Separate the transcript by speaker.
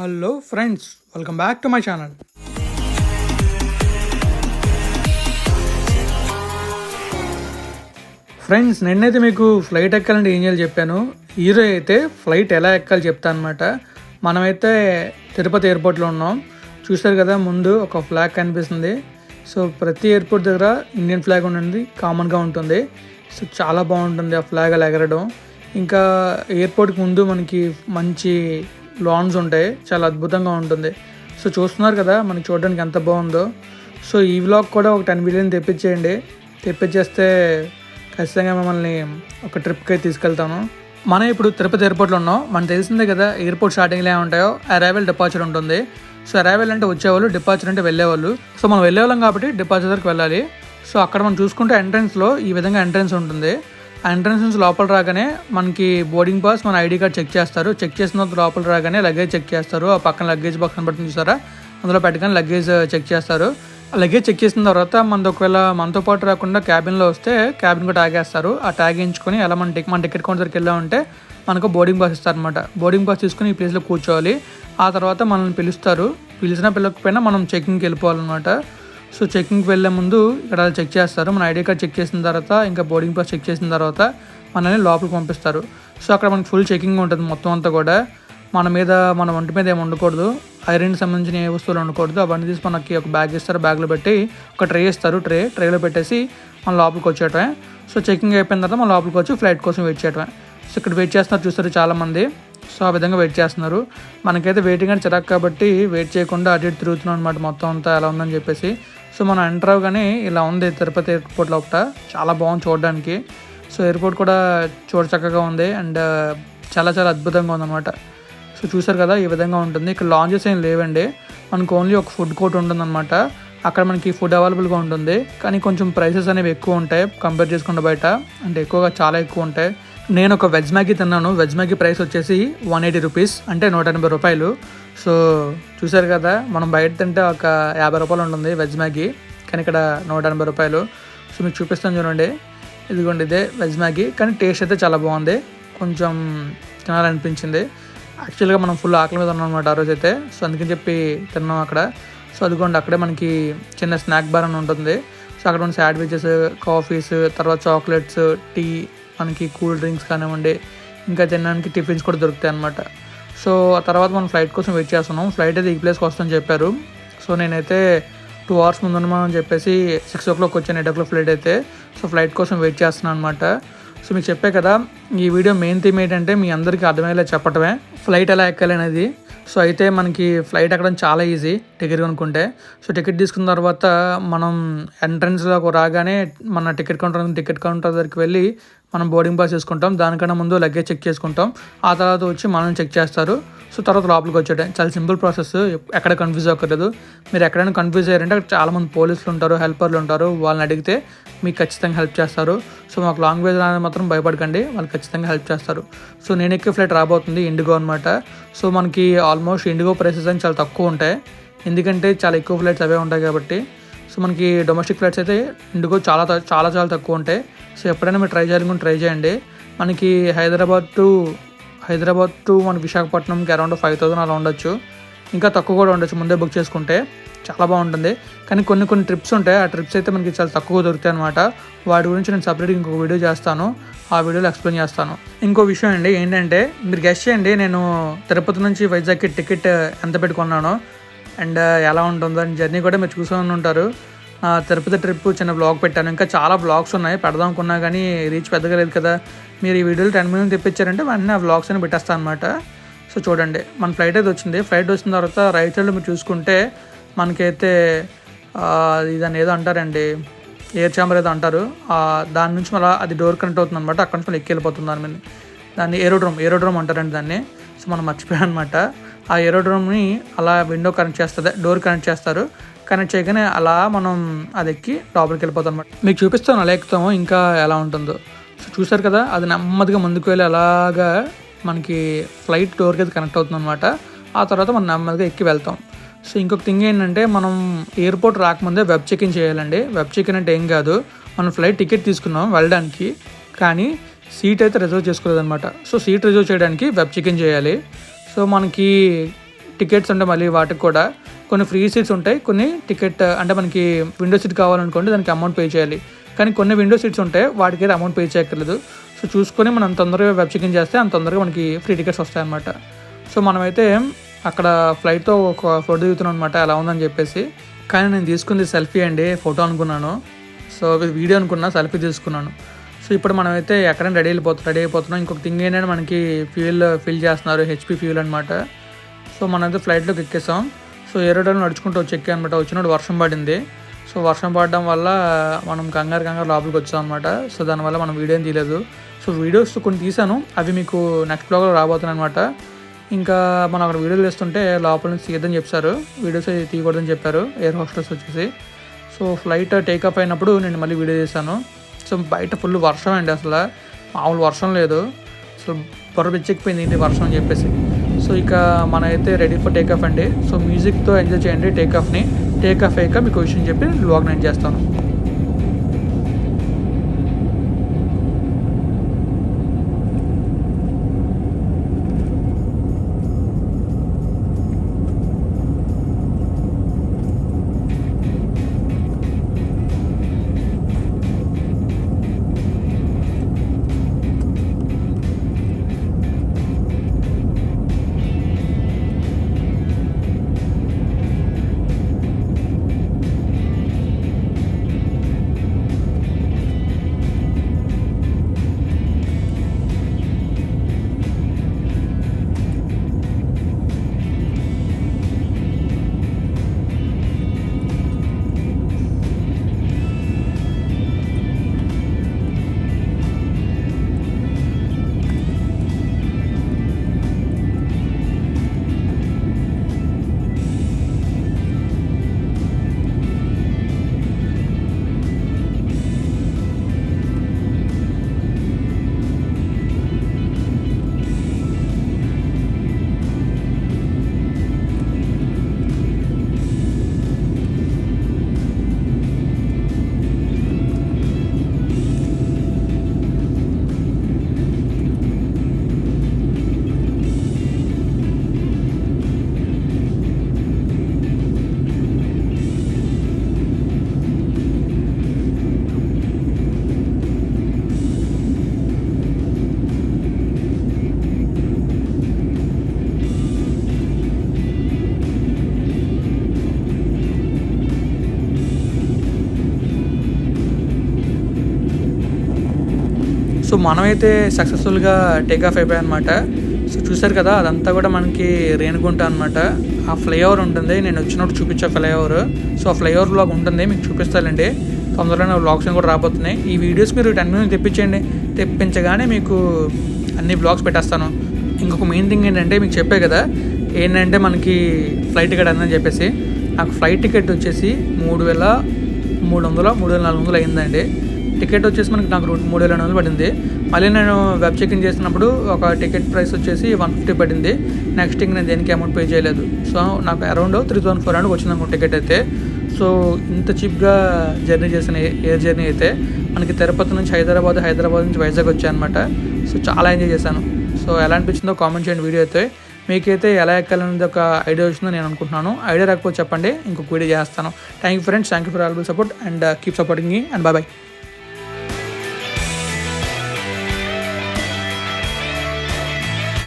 Speaker 1: Hello friends welcome back to my channel friends నిన్నైతే మీకు flight ఎక్కాలంటే ఏం చేయాలి చెప్పాను? ఈరోజు అయితే ఫ్లైట్ ఎలా ఎక్కాలి చెప్తాను అనమాట మనమైతే తిరుపతి ఎయిర్పోర్ట్లో ఉన్నాం. చూశారు కదా ముందు ఒక ఫ్లాగ్ కనిపిస్తుంది. సో ప్రతి ఎయిర్పోర్ట్ దగ్గర ఇండియన్ ఫ్లాగ్ ఉంటుంది కామన్గా ఉంటుంది. సో చాలా బాగుంటుంది ఆ ఫ్లాగ్ అలా ఎగరడం. ఇంకా ఎయిర్పోర్ట్కి ముందు మనకి మంచి లాన్స్ ఉంటాయి. చాలా అద్భుతంగా ఉంటుంది. సో చూస్తున్నారు కదా మనకి చూడడానికి ఎంత బాగుందో. సో ఈ వ్లాగ్ కూడా ఒక టెన్ బిలియన్ తెప్పించేయండి. తెప్పించేస్తే ఖచ్చితంగా మిమ్మల్ని ఒక ట్రిప్కి తీసుకెళ్తాను. మనం ఇప్పుడు తిరుపతి ఎయిర్పోర్ట్లో ఉన్నాం. మనకు తెలిసిందే కదా ఎయిర్పోర్ట్ స్టార్టింగ్లో ఏమి ఉంటాయో అరైవల్ డిపార్చర్ ఉంటుంది. సో అరైవల్ అంటే వచ్చేవాళ్ళు డిపార్చర్ అంటే వెళ్ళేవాళ్ళు. సో మనం వెళ్ళేవాళ్ళం కాబట్టి డిపార్చర్ దగ్గరికి వెళ్ళాలి. సో అక్కడ మనం చూసుకుంటే ఎంట్రన్స్లో ఈ విధంగా ఎంట్రన్స్ ఉంటుంది. ఎంట్రన్స్ నుంచి లోపల రాగానే మనకి బోర్డింగ్ పాస్ మన ఐడి కార్డ్ చెక్ చేస్తారు. చెక్ చేసిన లోపల రాగానే లగేజ్ చెక్ చేస్తారు. ఆ పక్కన లగేజ్ బాక్స్ కనబడుతుంది చూసారా? అందులో పెట్టగానే లగేజ్ చెక్ uh, చేస్తారు. ఆ లగేజ్ చెక్ చేసిన తర్వాత మనది ఒకవేళ మనతో పాటు రాకుండా క్యాబిన్లో వస్తే క్యాబిన్ కూడా ఆగేస్తారు ఆ ట్యాగ్ వేయించుకొని ఎలా మన టిక్ మన టికెట్ కౌంటర్కి దగ్గరికి వెళ్ళామంటే మనకు బోర్డింగ్ పాస్ ఇస్తారనమాట బోర్డింగ్ పాస్ తీసుకుని ఈ ప్లేస్లో కూర్చోవాలి. ఆ తర్వాత మనల్ని పిలుస్తారు. పిలిచినా పిలవకపోయినా మనం చెకింగ్కి వెళ్ళిపోవాలన్నమాట. సో చెకింగ్కి వెళ్ళే ముందు ఇక్కడ చెక్ చేస్తారు. మన ఐడి కార్డ్ చెక్ చేసిన తర్వాత ఇంకా బోర్డింగ్ పాస్ చెక్ చేసిన తర్వాత మనల్ని లోపలికి పంపిస్తారు. సో అక్కడ మనకి ఫుల్ చెకింగ్ ఉంటుంది మొత్తం అంతా కూడా. మన మీద మన ఒంటి మీద ఏమి ఉండకూడదు. ఐరన్కి సంబంధించిన ఏ వస్తువులు ఉండకూడదు. అవన్నీ తీసి మనకి ఒక బ్యాగ్ ఇస్తారు. బ్యాగ్లో పెట్టి ఒక ట్రే ఇస్తారు. ట్రే ట్రేలో పెట్టేసి మన లోపలికి వచ్చేయటమే. సో చెకింగ్ అయిపోయిన తర్వాత మన లోపలికి వచ్చి ఫ్లైట్ కోసం వెయిట్ చేయటమే. సో ఇక్కడ వెయిట్ చేస్తున్నారు చూస్తారు చాలామంది. సో ఆ విధంగా వెయిట్ చేస్తున్నారు. మనకైతే వెయిటింగ్ అని చిరాకు కాబట్టి వెయిట్ చేయకుండా అటు ఇటు తిరుగుతున్నాం అనమాట మొత్తం అంతా ఎలా ఉందని చెప్పేసి. సో మనం ఎంటర్ అవగానే ఇలా ఉంది తిరుపతి ఎయిర్పోర్ట్ లోపల చాలా బాగుంది చూడడానికి. సో ఎయిర్పోర్ట్ కూడా చూడ చక్కగా ఉంది అండ్ చాలా చాలా అద్భుతంగా ఉందన్నమాట. సో చూసారు కదా ఈ విధంగా ఉంటుంది. ఇక్కడ లాంచెస్ ఏం లేవండి. మనకు ఓన్లీ ఒక ఫుడ్ కోర్ట్ ఉంటుందన్నమాట. అక్కడ మనకి ఫుడ్ అవైలబుల్గా ఉంటుంది. కానీ కొంచెం ప్రైసెస్ అనేవి ఎక్కువ ఉంటాయి. కంపేర్ చేసుకుంటే బయట. అంటే ఎక్కువగా చాలా ఎక్కువ ఉంటాయి. నేను ఒక వెజ్ మ్యాగీ తిన్నాను. వెజ్ మ్యాగీ ప్రైస్ వచ్చేసి వన్ ఎయిటీ రూపీస్. అంటే నూట ఎనభై రూపాయలు. సో చూసారు కదా మనం బయట తింటే ఒక యాభై రూపాయలు ఉంటుంది వెజ్ మ్యాగీ. కానీ ఇక్కడ నూట ఎనభై రూపాయలు. సో మీకు చూపిస్తాను చూడండి. ఇదిగోండి ఇదే వెజ్ మ్యాగీ. కానీ టేస్ట్ అయితే చాలా బాగుంది. కొంచెం తినాలనిపించింది. యాక్చువల్గా మనం ఫుల్ ఆకలి మీద ఉన్నాం అనమాట ఆ రోజు అయితే. సో అందుకని చెప్పి తిన్నాం అక్కడ. సో అదిగోండి అక్కడే మనకి చిన్న స్నాక్ బార్ అని ఉంటుంది. సో అక్కడ ఉన్న శాండ్విచెస్ కాఫీస్ తర్వాత చాక్లెట్స్ టీ మనకి కూల్ డ్రింక్స్ కానివ్వండి ఇంకా తినడానికి టిఫిన్స్ కూడా దొరుకుతాయి అనమాట సో ఆ తర్వాత మనం ఫ్లైట్ కోసం వెయిట్ చేస్తున్నాం. ఫ్లైట్ అయితే ఈ ప్లేస్కి వస్తుందని చెప్పారు. సో నేనైతే టూ అవర్స్ ముందు మనం చెప్పేసి సిక్స్ ఓ క్లాక్ వచ్చాను ఎయిట్ ఓ క్లాక్ ఫ్లైట్ అయితే. సో ఫ్లైట్ కోసం వెయిట్ చేస్తున్నాను అనమాట సో మీకు చెప్పే కదా ఈ వీడియో మెయిన్ థీమ్ ఏంటంటే మీ అందరికీ అర్థమయ్యేలా చెప్పటమే. ఫ్లైట్ ఎలా ఎక్కాలి అనేది. సో అయితే మనకి ఫ్లైట్ ఎక్కడం చాలా ఈజీ టికెట్ కొనుక్కుంటే. సో టికెట్ తీసుకున్న తర్వాత మనం ఎంట్రన్స్లోకి రాగానే మన టికెట్ కౌంటర్ టికెట్ కౌంటర్ దగ్గరికి వెళ్ళి మనం బోర్డింగ్ పాస్ చేసుకుంటాం. దానికన్నా ముందు లగేజ్ చెక్ చేసుకుంటాం. ఆ తర్వాత వచ్చి మనం చెక్ చేస్తారు. సో తర్వాత లోపలికి వచ్చేయడం చాలా సింపుల్ ప్రాసెస్ ఎక్కడ కన్ఫ్యూజ్ అవ్వకలేదు మీరు ఎక్కడైనా కన్ఫ్యూజ్ అయ్యారంటే అక్కడ చాలామంది పోలీసులు ఉంటారు హెల్పర్లు ఉంటారు. వాళ్ళని అడిగితే మీకు ఖచ్చితంగా హెల్ప్ చేస్తారు. సో మాకు లాంగ్వేజ్ అనేది మాత్రం భయపడకండి. వాళ్ళు ఖచ్చితంగా హెల్ప్ చేస్తారు. సో నేను ఎక్కే ఫ్లైట్ రాబోతుంది ఇండిగో అనమాట సో మనకి ఆల్మోస్ట్ ఇండిగో ప్రైసెస్ అని చాలా తక్కువ ఉంటాయి. ఎందుకంటే చాలా ఎక్కువ ఫ్లైట్స్ అవే ఉంటాయి కాబట్టి. సో మనకి డొమెస్టిక్ ఫ్లైట్స్ అయితే ఇండిగో చాలా త- చాలా చాలా తక్కువ ఉంటాయి. సో ఎప్పుడైనా మీరు ట్రై చేయాలనుకుని ట్రై చేయండి. మనకి హైదరాబాద్ టు హైదరాబాద్ టు మన విశాఖపట్నంకి అరౌండ్ ఫైవ్ థౌసండ్ అలా ఉండొచ్చు. ఇంకా తక్కువ కూడా ఉండొచ్చు. ముందే బుక్ చేసుకుంటే చాలా బాగుంటుంది. కానీ కొన్ని కొన్ని ట్రిప్స్ ఉంటాయి. ఆ ట్రిప్స్ అయితే మనకి చాలా తక్కువ దొరుకుతాయి అనమాట వాటి గురించి నేను సపరేట్గా ఇంకొక వీడియో చేస్తాను. ఆ వీడియోలో ఎక్స్ప్లెయిన్ చేస్తాను. ఇంకో విషయం అండి ఏంటంటే మీరు గెస్ట్ చేయండి. నేను తిరుపతి నుంచి వైజాగ్కి టికెట్ ఎంత పెట్టుకున్నానో అండ్ ఎలా ఉంటుందో అని జర్నీ కూడా మీరు చూసుకొని ఉంటారు. తిరుపతి ట్రిప్ చిన్న బ్లాగ్ పెట్టాను. ఇంకా చాలా బ్లాగ్స్ ఉన్నాయి. పెడదాం అనుకున్నా కానీ రీచ్ పెద్దగా లేదు కదా. మీరు ఈ వీడియోలు టెన్ మినిట్స్ తెప్పించారంటే వెంటనే ఆ బ్లాగ్స్ అని పెట్టేస్తాను అనమాట సో చూడండి మన ఫ్లైట్ అయితే వచ్చింది. ఫ్లైట్ వచ్చిన తర్వాత రైట్ సైడ్లో మీరు చూసుకుంటే మనకైతే ఇదని ఏదో అంటారండి ఎయిర్ ఛాంబర్ ఏదో అంటారు. దాని నుంచి మళ్ళీ అది డోర్ కనెక్ట్ అవుతుంది అనమాట అక్కడ నుంచి మళ్ళీ ఎక్కి వెళ్ళిపోతుంది దాని మీద. దాన్ని ఏరోడ్రోమ్ ఏరోడ్రోమ్ అంటారండి దాన్ని. సో మనం మర్చిపోయాం అనమాట ఆ ఏరోడ్రోమ్ని అలా విండో కనెక్ట్ చేస్తుంది డోర్ కనెక్ట్ చేస్తారు. కనెక్ట్ చేయగానే అలా మనం అది ఎక్కి లోపలికి వెళ్ళిపోతాం అనమాట మీకు చూపిస్తాను అలా ఎక్కుతాము ఇంకా ఎలా ఉంటుందో. సో చూసారు కదా అది నెమ్మదిగా ముందుకు వెళ్ళి అలాగా మనకి ఫ్లైట్ డోర్కి అయితే కనెక్ట్ అవుతుంది అనమాట ఆ తర్వాత మనం నెమ్మదిగా ఎక్కి వెళ్తాం. సో ఇంకొక థింగ్ ఏంటంటే మనం ఎయిర్పోర్ట్ రాకముందే వెబ్ చెక్ ఇన్ చేయాలండి. వెబ్ చెక్ ఇన్ అంటే ఏం కాదు మనం ఫ్లైట్ టికెట్ తీసుకున్నాం వెళ్ళడానికి కానీ సీట్ అయితే రిజర్వ్ చేసుకోలేదన్నమాట. సో సీట్ రిజర్వ్ చేయడానికి వెబ్ చెక్ ఇన్ చేయాలి. సో మనకి టికెట్స్ ఉంటాయి మళ్ళీ వాటికి కూడా. కొన్ని ఫ్రీ సీట్స్ ఉంటాయి కొన్ని టికెట్ అంటే మనకి విండో సీట్ కావాలనుకోండి దానికి అమౌంట్ పే చేయాలి. కానీ కొన్ని విండో సీట్స్ ఉంటాయి వాటికి అయితే అమౌంట్ పే చేయక్కర్లేదు. సో చూసుకొని మనం తొందరగా వెబ్ చెకింగ్ చేస్తే అంత తొందరగా మనకి ఫ్రీ టికెట్స్ వస్తాయన్నమాట. సో మనమైతే అక్కడ ఫ్లైట్తో ఒక ఫోటో దిగుతున్నాం అనమాట ఎలా ఉందని చెప్పేసి. కానీ నేను తీసుకుంది సెల్ఫీ అండి ఫోటో అనుకున్నాను. సో వీడియో అనుకున్నా సెల్ఫీ తీసుకున్నాను. సో ఇప్పుడు మనమైతే ఎక్కడైనా రెడీ వెళ్ళిపోతున్నాం రెడీ అయిపోతున్నాం. ఇంకొక థింగ్ ఏంటంటే మనకి ఫ్యూయల్ ఫిల్ చేస్తున్నారు హెచ్పి ఫ్యూయల్ అనమాట సో మనమైతే ఫ్లైట్లోకి ఎక్కేసాం. సో ఏరోడ్రోమ్ నడుచుకుంటూ వచ్చి ఎక్కా అనమాట వచ్చినప్పుడు వర్షం పడింది. సో వర్షం పడడం వల్ల మనం కంగారు కంగారు లోపలికి వచ్చాం అనమాట సో దానివల్ల మనం వీడియో తీయలేదు. సో వీడియోస్ కొన్ని తీసాను అవి మీకు నెక్స్ట్ బ్లాగ్లో రాబోతున్నాయి అనమాట ఇంకా మనం అక్కడ వీడియోలు వేస్తుంటే లోపల నుంచి తీయద్దని చెప్పారు. వీడియోస్ అయితే తీయకూడదని చెప్పారు. ఎయిర్ హోస్టల్స్ వచ్చేసి. సో ఫ్లైట్ టేకప్ అయినప్పుడు నేను మళ్ళీ వీడియో చేశాను సో బయట ఫుల్ వర్షం అండి అసలు. మామూలు వర్షం లేదు. సో బొర్ర పిచ్చెక్కిపోయింది ఏంటి వర్షం అని చెప్పేసి. సో ఇక మనమైతే రెడీ ఫర్ టేక్ ఆఫ్ అండి. సో మ్యూజిక్తో ఎంజాయ్ చేయండి టేక్ ఆఫ్ని టేక్ ఆఫ్ అయ్యాక మీకు విషయం చెప్పి వ్లాగ్ నేను చేస్తాను. సో మనమైతే సక్సెస్ఫుల్గా టేక్ ఆఫ్ అయిపోయాయి అనమాట సో చూసారు కదా అదంతా కూడా మనకి రేణుగుంట అనమాట ఆ ఫ్లైఓవర్ ఉంటుంది. నేను వచ్చినప్పుడు చూపించా ఫ్లైఓవర్. సో ఆ ఫ్లైఓవర్ బ్లాగ్ ఉంటుంది. మీకు చూపిస్తానండి. తొందరలోనే బ్లాగ్స్ కూడా రాబోతున్నాయి. ఈ వీడియోస్ మీరు టెన్ మినిట్స్ తెప్పించండి తెప్పించగానే మీకు అన్ని బ్లాగ్స్ పెట్టేస్తాను. ఇంకొక మెయిన్ థింగ్ ఏంటంటే మీకు చెప్పే కదా ఏంటంటే మనకి ఫ్లైట్ టికెట్ అని చెప్పేసి. నాకు ఫ్లైట్ టికెట్ వచ్చేసి మూడు వేల మూడు వందల మూడు వేల నాలుగు వందలు అయిందండి. టికెట్ వచ్చేసి మనకి నాకు రెండు- మూడు వేల రెండు వందలు పడింది. మళ్ళీ నేను వెబ్ చెకింగ్ చేసినప్పుడు ఒక టికెట్ ప్రైస్ వచ్చేసి వన్ ఫిఫ్టీ పడింది. నెక్స్ట్ ఇంక నేను దేనికి అమౌంట్ పే చేయలేదు. సో నాకు around three thousand four hundred వచ్చింది అనుకో టికెట్ అయితే. సో ఇంత చీప్గా జర్నీ చేసిన ఎయిర్ జర్నీ అయితే మనకి తిరుపతి నుంచి హైదరాబాద్ హైదరాబాద్ నుంచి వైజాగ్ వచ్చాయన్నమాట. సో చాలా ఎంజాయ్ చేశాను. సో ఎలా అనిపించిందో కామెంట్ చేయండి వీడియో అయితే. మీకైతే ఎలా ఎక్కాలనేది ఒక ఐడియా వచ్చిందో నేను అనుకుంటున్నాను. ఐడియా రాకపోతే చెప్పండి. ఇంకొక వీడియో చేస్తాను. Thank you friends thank you for all support and keep supporting and bye bye